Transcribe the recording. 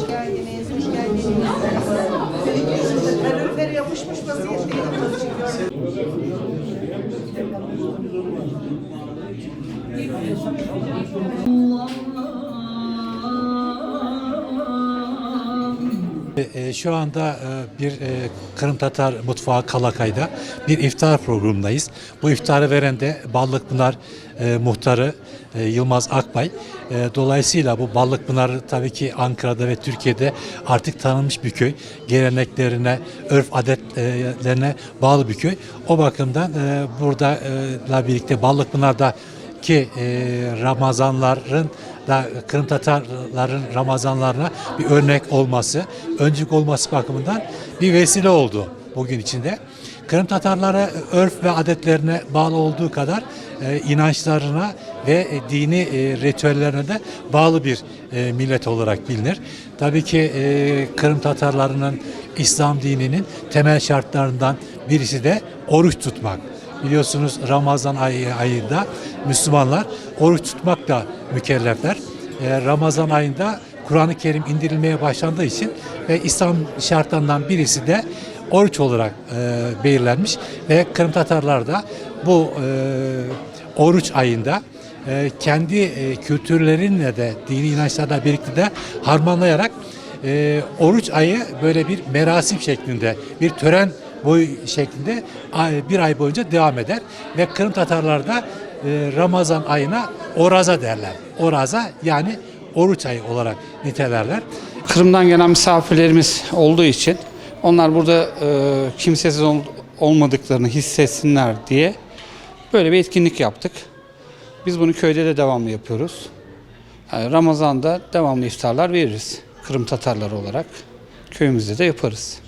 hoş geldiniz, hoş geldiniz. Terörlere yapışmış vaziyetteyim. Allah'ım Şu anda e, bir e, Kırım Tatar Mutfağı Kalakay'da bir iftar programındayız. Bu iftarı veren de Ballıkpınar e, muhtarı e, Yılmaz Akbay. E, Dolayısıyla bu Ballıkpınar tabii ki Ankara'da ve Türkiye'de artık tanınmış bir köy. Geleneklerine, örf adetlerine bağlı bir köy. O bakımdan e, burada e, birlikte Ballıkpınar'da ki e, Ramazanların da Kırım Tatarların Ramazanlarına bir örnek olması, öncük olması bakımından bir vesile oldu bugün içinde. Kırım Tatarları örf ve adetlerine bağlı olduğu kadar e, inançlarına ve e, dini e, ritüellerine de bağlı bir e, millet olarak bilinir. Tabii ki e, Kırım Tatarlarının İslam dininin temel şartlarından birisi de oruç tutmak. Biliyorsunuz Ramazan ayı, ayında Müslümanlar oruç tutmakla mükellefler. Ee, Ramazan ayında Kur'an-ı Kerim indirilmeye başlandığı için ve İslam şartlarından birisi de oruç olarak e, belirlenmiş ve Kırım Tatarlar da bu e, oruç ayında e, kendi e, kültürlerinle de dini inançlarla birlikte de harmanlayarak e, oruç ayı böyle bir merasim şeklinde bir tören boyu şeklinde bir ay boyunca devam eder ve Kırım Tatarlar da e, Ramazan ayına oraza derler. Oraza yani oruç ayı olarak nitelerler. Kırım'dan gelen misafirlerimiz olduğu için onlar burada e, kimsesiz ol- olmadıklarını hissetsinler diye böyle bir etkinlik yaptık. Biz bunu köyde de devamlı yapıyoruz. Yani Ramazan'da devamlı iftarlar veririz. Kırım Tatarları olarak köyümüzde de yaparız.